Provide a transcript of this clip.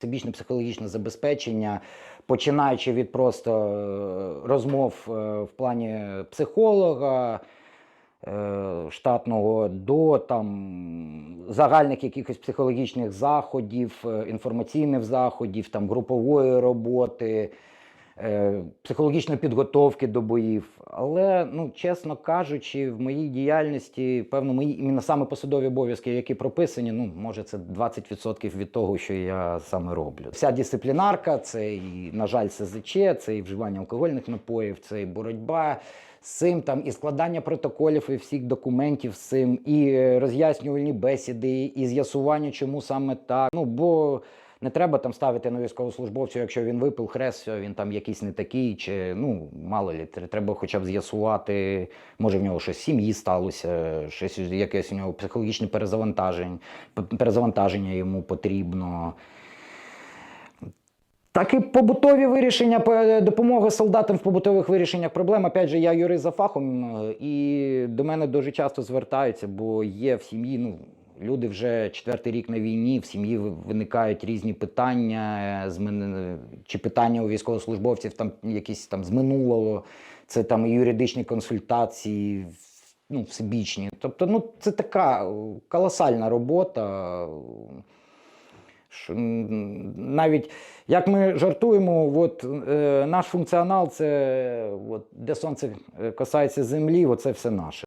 Всебічне психологічне забезпечення, починаючи від просто е, розмов е, в плані психолога е, штатного до там загальних якихось психологічних заходів, інформаційних заходів, там групової роботи, психологічної підготовки до боїв. Але, ну, чесно кажучи, в моїй діяльності, певно, мої іменно саме посадові обов'язки, які прописані, ну, може, це 20% від того, що я саме роблю. Вся дисциплінарка, це і, на жаль, СЗЧ, це і вживання алкогольних напоїв, це і боротьба. З цим там і складання протоколів і всіх документів з цим, і е, роз'яснювальні бесіди, і з'ясування, чому саме так. Ну бо не треба там ставити на військовослужбовцю, якщо він випив хрест, він там якийсь не такий, чи ну мало лі, треба хоча б з'ясувати, може в нього щось в сім'ї сталося, щось якесь у нього психологічне перезавантаження, перезавантаження йому потрібно. Так і побутові вирішення, допомога солдатам в побутових вирішеннях проблем. Опять же, я юрист за фахом, і до мене дуже часто звертаються, бо є в сім'ї, ну, люди вже четвертий рік на війні, в сім'ї виникають різні питання, е, чи питання у військовослужбовців там якісь там з минулого, це там і юридичні консультації, ну, всебічні. Тобто, ну, це така е, колосальна робота. Що, навіть як ми жартуємо, от, е, наш функціонал це от, де сонце е, касається землі, оце все наше.